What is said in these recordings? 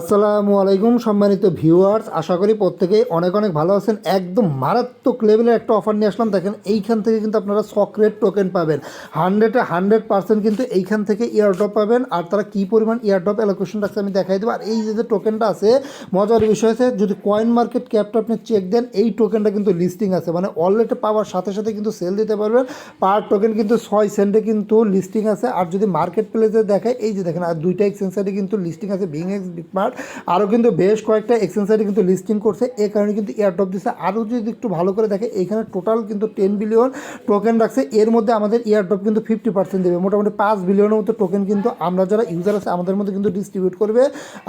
আসসালামু আলাইকুম, সম্মানিত ভিউয়ার্স। আশা করি প্রত্যেকেই অনেক অনেক ভালো আছেন। একদম মারাত্মক লেভেলের একটা অফার নিয়ে আসলাম। দেখেন, এইখান থেকে কিন্তু আপনারা সক্রেট টোকেন পাবেন। হান্ড্রেডে হান্ড্রেড পার্সেন্ট কিন্তু এইখান থেকে ইয়ারড্রপ পাবেন। আর তারা কী পরিমাণ ইয়ারড্রপ অ্যালোকেশন রাখছে আমি দেখাই দেবো। আর এই যে টোকেনটা আছে, মজার বিষয় আছে যদি কয়েন মার্কেট ক্যাপটা আপনি চেক দেন, এই টোকেনটা কিন্তু লিস্টিং আছে। মানে অলরেডি পাওয়ার সাথে সাথে কিন্তু সেল দিতে পারবেন। পার টোকেন কিন্তু ছয় সেন্টে কিন্তু লিস্টিং আছে। আর যদি মার্কেট প্লেসে দেখায়, এই যে দেখেন, আর দুইটা এক্সচেঞ্জ কিন্তু লিস্টিং আছে। বিং এক্স বিগমার্ট আরও কিন্তু বেশ কয়েকটা এক্সচেঞ্জ কিন্তু লিস্টিং করছে। এই কারণে কিন্তু এয়ারড্রপ দিচ্ছে আরও যদি একটু ভালো করে দেখে এখানে টোটাল কিন্তু টেন বিলিয়ন টোকেন রাখছে। এর মধ্যে আমাদের এয়ারড্রপ কিন্তু ফিফটি পার্সেন্ট দেবে। মোটামুটি পাঁচ বিলিয়নের মতো টোকেন কিন্তু আমরা যারা ইউজার আছে, আমাদের মধ্যে কিন্তু ডিস্ট্রিবিউট করবে।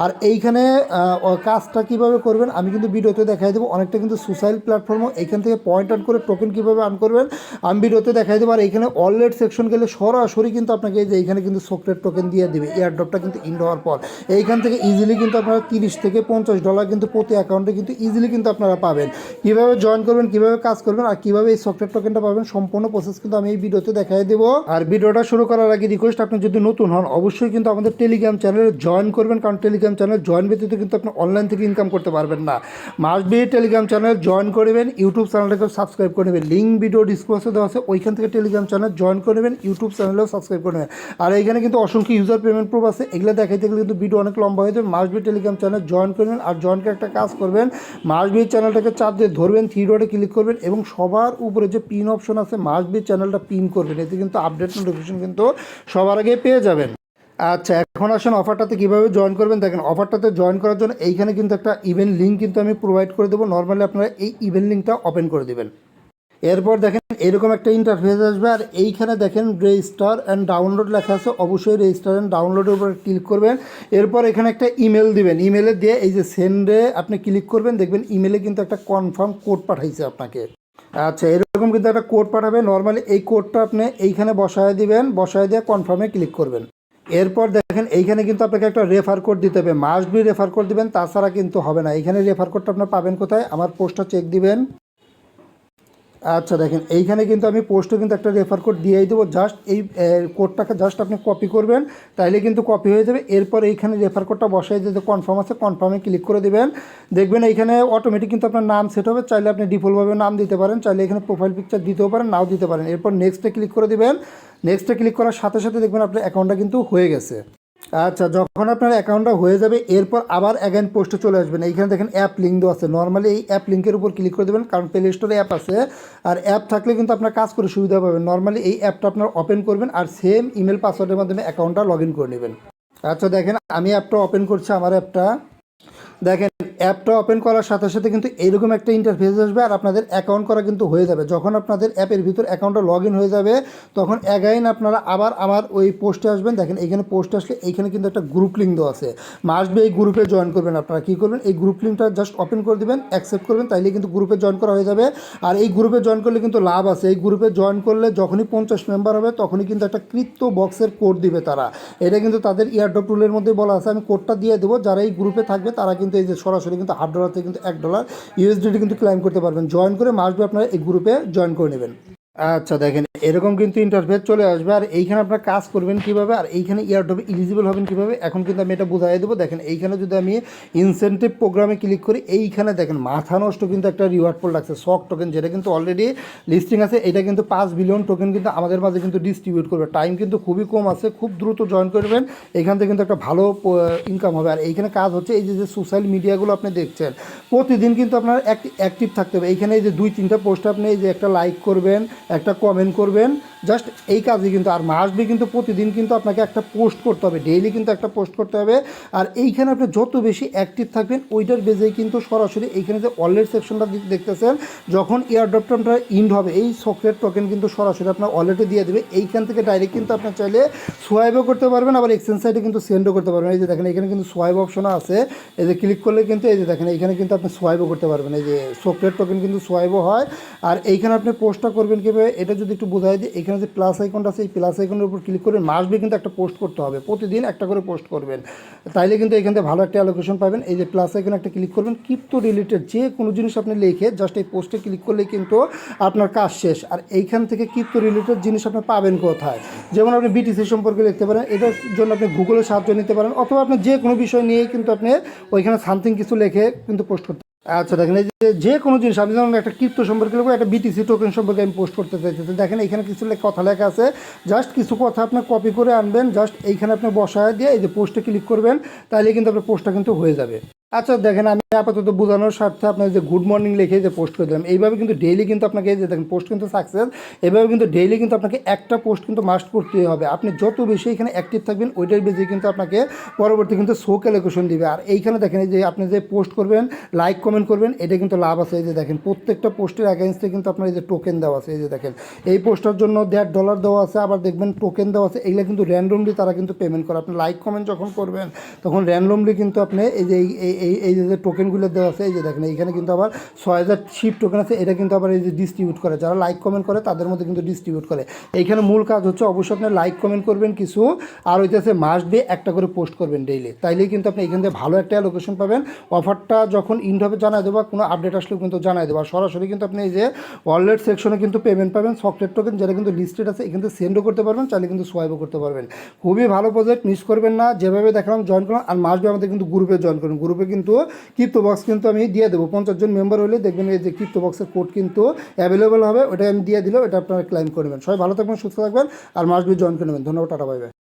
আর এইখানে কাজটা কীভাবে করবেন, আমি কিন্তু ভিডিওতে দেখাই দেবো। অনেকটা কিন্তু সোশ্যাল প্ল্যাটফর্মও এখান থেকে পয়েন্ট আউট করে টোকেন কীভাবে আর্ন করবেন, আমি ভিডিওতে দেখাই দেবো। আর এখানে অলরেড সেকশন গেলে সরাসরি কিন্তু আপনাকে যে এইখানে কিন্তু সফটওয়্যার টোকেন দিয়ে দেবে। এয়ারড্রপটা কিন্তু ইন হওয়ার পর। এইখান থেকে ইজিলি কিন্তু আপনারা তিরিশ থেকে পঞ্চাশ ডলার কিন্তু প্রতি অ্যাকাউন্টে কিন্তু ইজিলি কিন্তু আপনারা পাবেন। কীভাবে জয়েন করবেন, কীভাবে কাজ করবেন আর কীভাবে এই সফটওয়্যার টোকেনটা পাবেন সম্পূর্ণ প্রসেস কিন্তু আমি এই ভিডিওতে দেখাই দেবো। আর ভিডিওটা শুরু করার আগে রিকোয়েস্ট আপনি যদি নতুন হন, অবশ্যই কিন্তু আমাদের টেলিগ্রাম চ্যানেলে জয়েন করবেন, কারণ টেলিগ্রাম চ্যানেল জয়েন ব্যতীত কিন্তু আপনি অনলাইন থেকে ইনকাম করতে পারবেন না। Must be Telegram channel join করবেন ইউটিউব চ্যানেলটাকে সাবস্ক্রাইব করে নেবেন। লিঙ্ক ভিডিও ডিসক্রিপশনে দেওয়া আছে, ওইখান থেকে টেলিগ্রাম চ্যানেল জয়েন করে নেবেন ইউটিউব চ্যানেলেও সাবস্ক্রাইব করে নেবেন। আর এইখানে কিন্তু অসংখ্য ইউজার পেমেন্ট প্রুফ আছে, এগুলো দেখাইতে গেলে কিন্তু ভিডিও অনেক লম্বা হয়ে যাবে। Must be Telegram channel join করবেন আর জয়েন করে একটা কাজ করবেন। মাস্ট বি চ্যানেলটাকে চাপ দিয়ে ধরবেন থ্রি ডটে ক্লিক করবেন এবং সবার উপরে যে পিন অপশন আছে মাস্ট বি চ্যানেলটা পিন করবেন। এতে কিন্তু আপডেট নোটিফিকেশন কিন্তু সবার আগে পেয়ে যাবেন। আচ্ছা এখন আসুন অফারটাতে কীভাবে জয়েন করবেন? দেখেন অফারটাতে জয়েন করার জন্য এইখানে কিন্তু একটা ইভেন্ট লিঙ্ক কিন্তু আমি প্রোভাইড করে দেবো। নর্মালি আপনারা এই ইভেন্ট লিঙ্কটা ওপেন করে দেবেন। এরপর দেখেন এরকম একটা ইন্টারফেস আসবে আর এইখানে দেখেন রেজিস্টার অ্যান্ড ডাউনলোড লেখা আছে। অবশ্যই রেজিস্টার অ্যান্ড ডাউনলোডের উপর ক্লিক করবেন। এরপর এখানে একটা ইমেল দিবেন। ইমেলে দিয়ে এই যে সেন্ডে আপনি ক্লিক করবেন, দেখবেন ইমেলে কিন্তু একটা কনফার্ম কোড পাঠাইছে আপনাকে। আচ্ছা এরকম কিন্তু একটা কোড পাঠাবে। নর্মালি এই কোডটা আপনি এইখানে বসায় দিবেন, বসায় দিয়ে কনফার্মে ক্লিক করবেন। এরপর দেখেন এইখানে কিন্তু আপনাকে একটা রেফার কোড দিতে হবে। মাস্ট বি রেফার কোড দিবেন, তাছাড়া কিন্তু হবে না। এইখানে রেফার কোডটা আপনার পাবেন কোথায়? আমার পোস্টটা চেক দিবেন। আচ্ছা দেখেন, এইখানে কিন্তু আমি পোস্টে কিন্তু একটা রেফার কোড দিয়েই দেবো। জাস্ট এই কোডটাকে জাস্ট আপনি কপি করবেন, তাইলে কিন্তু কপি হয়ে যাবে। এরপর এইখানে রেফার কোডটা বসাই দিতে কনফার্ম আছে কনফার্মে ক্লিক করে দেবেন। দেখবেন এইখানে অটোমেটিক কিন্তু আপনার নাম সেট হবে। চাইলে আপনি ডিফল্টভাবে নাম দিতে পারেন, চাইলে এখানে প্রোফাইল পিকচার দিতেও পারেন, নাও দিতে পারেন। এরপর নেক্সটে ক্লিক করে দেবেন। নেক্সটে ক্লিক করার সাথে সাথে দেখবেন আপনার অ্যাকাউন্টটা কিন্তু হয়ে গেছে। আচ্ছা যখন আপনার অ্যাকাউন্টটা হয়ে যাবে, এরপর আবার অ্যাগেন পোস্টে চলে আসবেন। এইখানে দেখেন অ্যাপ লিঙ্ক দেওয়া আছে। নর্মালি এই অ্যাপ লিঙ্কের উপর ক্লিক করে দেবেন, কারণ প্লে স্টোরে অ্যাপ আছে। আর অ্যাপ থাকলে কিন্তু আপনার কাজ করে সুবিধা পাবেন। নর্মালি এই অ্যাপটা আপনার ওপেন করবেন আর সেম ইমেল পাসওয়ার্ডের মাধ্যমে অ্যাকাউন্টটা লগ করে নেবেন। আচ্ছা দেখেন আমি অ্যাপটা ওপেন করছি, আমার অ্যাপটা দেখেন, অ্যাপটা ওপেন করার সাথে সাথে কিন্তু এরকম একটা ইন্টারফেস আসবে আর আপনাদের অ্যাকাউন্ট করা কিন্তু হয়ে যাবে। যখন আপনাদের অ্যাপের ভিতর অ্যাকাউন্টটা লগ হয়ে যাবে, তখন অ্যাগাইন আপনারা আবার আমার ওই পোস্টে আসবেন। দেখেন এইখানে পোস্টে আসলে এইখানে কিন্তু একটা গ্রুপ লিঙ্ক দেওয়া আছে। মাস্ট এই গ্রুপে জয়েন করবেন আপনারা। কী করবেন? এই গ্রুপ লিঙ্কটা জাস্ট ওপেন করে দেবেন অ্যাকসেপ্ট করবেন, তাইলে কিন্তু গ্রুপে জয়েন করা হয়ে যাবে। আর এই গ্রুপে জয়েন করলে কিন্তু লাভ আছে। এই গ্রুপে জয়েন করলে যখনই পঞ্চাশ মেম্বার হবে, তখনই কিন্তু একটা কৃত্য বক্সের কোড দিবে তারা। এটা কিন্তু তাদের ইয়ারড্রপ টুলের মধ্যে বলা আছে। আমি কোডটা দিয়ে দেবো। যারা এই গ্রুপে থাকবে তারা কিন্তু এই যে সরাসরি কিন্তু আট ডলার থেকে কিন্তু এক ডলার ইউএসডিটি কিন্তু ক্লাইম করতে পারবেন। জয়েন করে মাসবে আপনারা এই গ্রুপে জয়েন করে নেবেন। আচ্ছা দেখেন, এরকম কিন্তু ইন্টারফেস চলে আসবে। আর এইখানে আপনারা কাজ করবেন কীভাবে? আর এইখানে ইয়ারড্রপে ইলিজিবল হবেন কীভাবে? এখন কিন্তু আমি এটা বুঝাই দেবো। দেখেন, এইখানে যদি আমি ইনসেন্টিভ প্রোগ্রামে ক্লিক করি, এইখানে দেখেন, মাথা নষ্ট কিন্তু একটা রিওয়ার্ড পোল লাগছে শক টোকেন যেটা কিন্তু অলরেডি লিস্টিং আছে। এটা কিন্তু পাঁচ বিলিয়ন টোকেন কিন্তু আমাদের মাঝে কিন্তু ডিস্ট্রিবিউট করবে। টাইম কিন্তু খুবই কম আছে, খুব দ্রুত জয়েন করবেন। এখান থেকে কিন্তু একটা ভালো ইনকাম হবে। আর এইখানে কাজ হচ্ছে, এই যে সোশ্যাল মিডিয়াগুলো আপনি দেখছেন, প্রতিদিন কিন্তু আপনার অ্যাক্টিভ থাকতে হবে। এইখানে এই যে, দুই, তিনটা পোস্ট আপনি এই যে, একটা লাইক করবেন একটা কমেন্ট করবেন। জাস্ট এই কাজই কিন্তু, আর মাসবি কিন্তু প্রতিদিন কিন্তু আপনাকে একটা পোস্ট করতে হবে, ডেইলি কিন্তু একটা পোস্ট করতে হবে। আর এইখানে আপনি যত বেশি অ্যাক্টিভ থাকবেন, ওইটার বেজেই কিন্তু সরাসরি এইখানে যে ওয়ালেট সেকশনটা দেখতেছেন, যখন এয়ারড্রপটা ইন্ড হবে, এই সফটওয়্যার টোকেন কিন্তু সরাসরি আপনার ওয়ালেটে দিয়ে দেবে। এইখান থেকে ডাইরেক্ট কিন্তু আপনার চাইলে সোয়াইবও করতে পারবেন, আবার এক্সচেঞ্জ সাইডে কিন্তু সেন্ডও করতে পারবেন। এই যে দেখেন, এখানে কিন্তু সোয়াইব অপশনও আছে। এই যে ক্লিক করলে কিন্তু, এই যে দেখেন, এইখানে কিন্তু আপনি সোয়াইবও করতে পারবেন। এই যে সফটওয়্যার টোকেন কিন্তু সোয়াইবও হয়। আর এইখানে আপনি পোস্টটা করবেন কীভাবে, এটা যদি একটু বোঝাই দিই, এখানে এখানে যে প্লাস আইকনটা আছে, এই প্লাস আইকনের উপর ক্লিক করবেন মাসবে কিন্তু একটা পোস্ট করতে হবে। প্রতিদিন একটা করে পোস্ট করবেন। তাইলে কিন্তু এখান থেকে ভালো একটা অ্যালোকেশন পাবেন। এই যে প্লাস আইকনে একটা ক্লিক করবেন ক্রিপ্টো রিলেটেড যে কোনো জিনিস আপনি লিখে জাস্ট এই পোস্টে ক্লিক করলেই কিন্তু আপনার কাজ শেষ। আর এইখান থেকে ক্রিপ্টো রিলেটেড জিনিস আপনি পাবেন কোথায়? যেমন আপনি বিটিসি সম্পর্কে লিখতে পারেন, এটার জন্য আপনি গুগলের সাহায্য নিতে পারেন, অথবা আপনি যে কোনো বিষয় নিয়ে কিন্তু আপনি ওইখানে সামথিং কিছু লিখে কিন্তু পোস্ট করতে আচ্ছা দেখেন এই যে যে কোনো জিনিস, আমি যেমন একটা ক্রিপ্টো সম্পর্কে লিখব একটা বিটিসি টোকেন সম্পর্কে আমি পোস্ট করতে চাইছি। তো দেখেন, এখানে কিছু কথা লেখা আছে। জাস্ট কিছু কথা আপনি কপি করে আনবেন জাস্ট এইখানে আপনি বসায় দিয়ে এই যে পোস্টে ক্লিক করবেন তাহলে কিন্তু আপনার পোস্টটা কিন্তু হয়ে যাবে। আচ্ছা দেখেন, আমি আপাতত বোঝানোর স্বার্থে আপনার যে গুড মর্নিং লিখে যে পোস্ট করে দিলাম, এইভাবে কিন্তু ডেইলি কিন্তু আপনাকে যে দেখেন পোস্ট কিন্তু সাকসেস এইভাবে কিন্তু ডেইলি কিন্তু আপনাকে একটা পোস্ট কিন্তু মাস্ট করতেই হবে। আপনি যত বেশি এখানে অ্যাক্টিভ থাকবেন, ওইটার বেশি কিন্তু আপনাকে পরবর্তী কিন্তু শো ক্যালোকেশন দিবে। আর এইখানে দেখেন, এই যে আপনি যে পোস্ট করবেন লাইক কমেন্ট করবেন, এটা কিন্তু লাভ আছে। এই যে দেখেন, প্রত্যেকটা পোস্টের অ্যাগেন্স্টে কিন্তু আপনার এই যে টোকেন দেওয়া আছে। এই যে দেখেন, এই পোস্টার জন্য দেড় ডলার দেওয়া আছে, আবার দেখবেন টোকেন দেওয়া আছে এগুলো কিন্তু র্যান্ডমলি তারা কিন্তু পেমেন্ট করে। আপনি লাইক কমেন্ট যখন করবেন, তখন র্যান্ডমলি কিন্তু আপনি এই যে, এই- এই যে টোকেনগুলো দেওয়া আছে, এই যে দেখেন, এইখানে কিন্তু আবার ছয় হাজার টোকেন আছে, এটা কিন্তু আবার এই যে ডিস্ট্রিবিউট করে। যারা লাইক কমেন্ট করে, তাদের মধ্যে কিন্তু ডিস্ট্রিবিউট করে। এইখানে মূল কাজ হচ্ছে অবশ্যই আপনি লাইক কমেন্ট করবেন কিছু, আর হইতেছে মাস দিয়ে একটা করে পোস্ট করবেন ডেইলি তাইলেই কিন্তু আপনি এখান থেকে ভালো একটা লোকেশন পাবেন। অফারটা যখন ইন্ড হবে জানাই দেবো কোনো আপডেট আসলেও কিন্তু জানাই দেবো। আর সরাসরি কিন্তু আপনি এই যে ওয়ালেট সেকশনে কিন্তু পেমেন্ট পাবেন সফটওয়্যার টোকেন যেটা কিন্তু লিস্টেড আছে, এখান থেকে সেন্ডও করতে পারবেন, চাইলে কিন্তু সোয়াইপও করতে পারবেন। খুবই ভালো প্রজেক্ট মিস করবেন না। যেভাবে দেখালাম জয়েন করলাম, আর মাসবে আমাদের কিন্তু গ্রুপে জয়েন করুন। গ্রুপে কিন্তু ক্রিপ্টো বক্স কিন্তু আমি দিয়ে দেবো। পঞ্চাশ জন মেম্বার হলে দেখবেন এই যে ক্রিপ্টো বক্সের কোড কিন্তু অ্যাভেলেবেল হবে। ওটা আমি দিয়ে দিলেও এটা আপনারা ক্লাইম করবেন। সবাই ভালো থাকবেন, সুস্থ থাকবেন, আর মাস্ট বি জয়েন করে নেবেন। ধন্যবাদ, টাটা বাইবে